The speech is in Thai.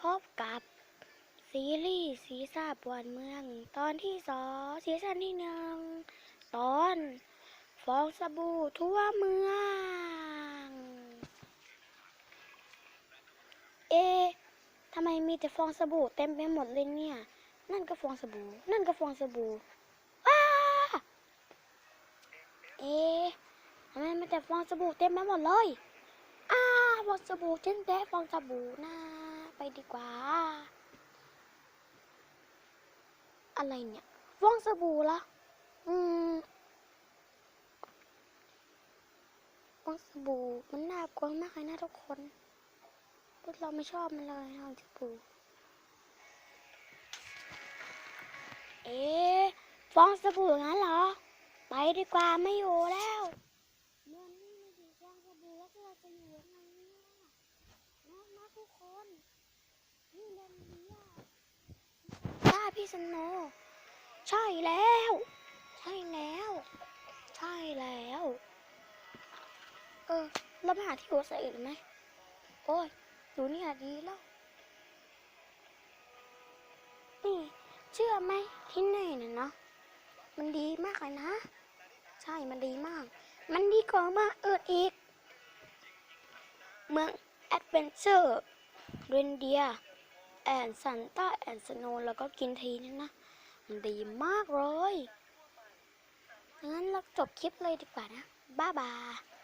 พบกับซีรีส์สีสาบวันเมือง ตอนที่สองซีซั่นที่หนึ่งตอนฟองสบู่ทั่วเมือง เอทำไมมีแต่ฟองสบู่เต็มไปหมดเลยเนี่ย นั่นก็ฟองสบู่ นั่นก็ฟองสบู่อ้าเอทำไมมีแต่ฟองสบู่เต็มไปหมดเลย อ้าฟองสบู่เจ๊งแจ๊ะฟองสบู่นะ ไปดีกว่า อะไรเนี่ยฟองสบู่ละอืมฟองสบู่มันน่ากลัวมากเลยนะทุกคนพวกเราไม่ชอบมันเลยฟองสบู่เอ๊ฟองสบู่งั้นเหรอ ไปดีกว่าไม่อยู่แล้วเมื่อนี้ไม่ถึงฟองสบู่แล้วเราจะอยู่ยังไงเนี่ยนะนะทุกคน ยป้าพี่สโนใช่แล้ว ใช่แล้ว ใช่แล้ว เออเราไปหาที่อยู่อาศัยอื่นไหมโอ้ยอยู่นี่ดีแล้ว นี่ เชื่อไหมที่นี่เนี่ยเนาะมันดีมากเลยนะ ใช่มันดีมาก มันดีกว่ามืองอื่นอีก เมืองแอดเวนเจอร์เรนเดีย แอนซันต้าแอนสโนแล้วก็กินทีนี่นะ มันดีมากเลยงั้นเราจบคลิปเลยดีกว่านะบ้าบาย